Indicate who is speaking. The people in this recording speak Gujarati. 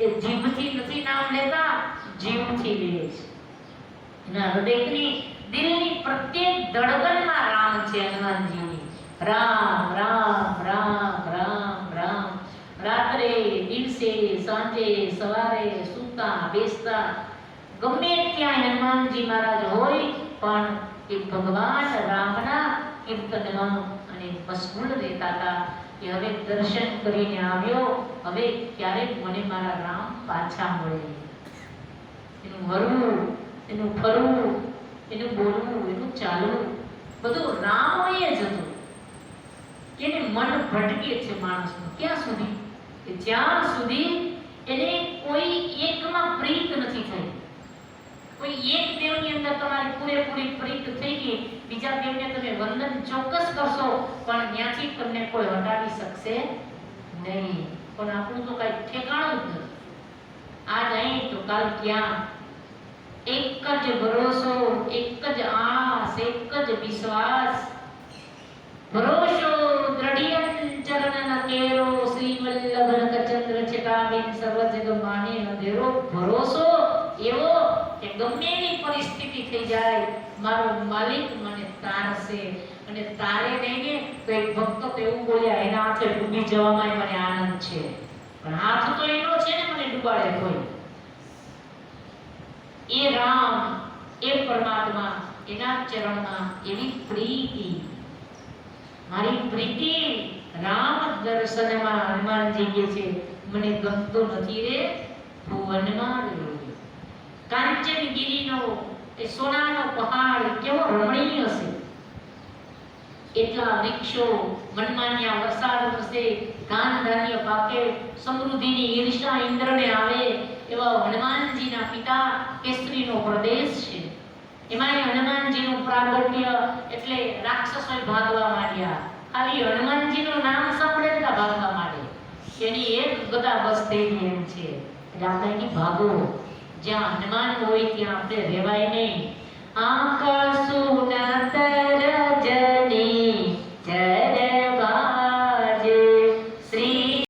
Speaker 1: એ જીભથી નથી નામ લેતા જીવથી લે છે. એના હૃદયની દિલની પ્રત્યેક ધડકનમાં રામ છે હનુમાનજીની. રામ રામ રામ રામ રામ. રાત્રે, દિવસે, સાંજે, સવારે સૂતા, બેસતા. ગમે ત્યાં હનુમાનજી મહારાજ હોય, પણ એ ભગવાન રામના કીર્તનમાં અને મશગુલ રહેતા હતા કે હવે દર્શન કરીને આવ્યો. હવે ક્યારેક મને મારા રામ પાછા મળે. એનું હરવું એનું ફરવું, એનું બોલવું, એનું ચાલવું, બધું રામમય જ હતું. એને મન ભટકે છે માણસનું. ક્યાં સુધી? કે જ્યાં સુધી એને કોઈ એકમાં પ્રીત નથી થઈ. કોઈ એક દેવની અંદર તમારી પૂરેપૂરી પ્રીત થઈ ગઈ, બીજા દેવની તમે વંદન ચોક્કસ કરશો, પણ ત્યાંથી તમને કોઈ હટાવી શકશે નહીં. પણ આપણું તો કઈ ઠેકાણું જ નથી. આજ અહીં તો કાલ ક્યાં? એક જ ભરોસો, એક જ આસ, એક જ વિશ્વાસ. ભરોસો દ્રઢિયન ચરણ કેરો શ્રી વલ્લભ કચંદ્ર ચકાબેન સર્વ જગ માને ભરોસો એવો કે ગમે એવી પરિસ્થિતિ થઈ જાય, મારો માલિક મને તારશે. અને તારે નહીં ને તો એક ભક્ત એવું બોલ્યા, એના હાથે ડૂબી જવામાં મને આનંદ છે. પણ હાથ તો એનો છે ને, મને ડૂબાડે કોઈ. એ રામ, એ પરમાત્મા, એના ચરણમાં એવી પ્રીતિ. મારી પ્રીતિ રામ દર્શનમાં હનુમાનજી કે છે, મને ગમતો નથી રે, ભુવનમાં રહ્યો કાંચનગીરીનો એ સોનાનો પહાડ કેવો રમણીય હશે એટલા વૃક્ષો મનમાન્યા વરસાદ વરસે ધાન ધાન્ય પાકે સમૃદ્ધિની ઈર્ષા ઇન્દ્રને આવે એવા હનુમાનજીના પિતા કેસરીનો પ્રદેશ છે. એમાંય હનુમાનજીનું પ્રાગટ્ય એટલે રાક્ષસોય ભાગવા માંડ્યા. ખાલી હનુમાનજીનું નામ સાંભળે એટલે ભાગવા માંડે. એની એક ગદા બસ થઈ એમ છે. એટલે આપણે ભાગો. જ્યાં હનુમાન હોય ત્યાં આપણે રહેવાય નહીં. આકાશો ના તર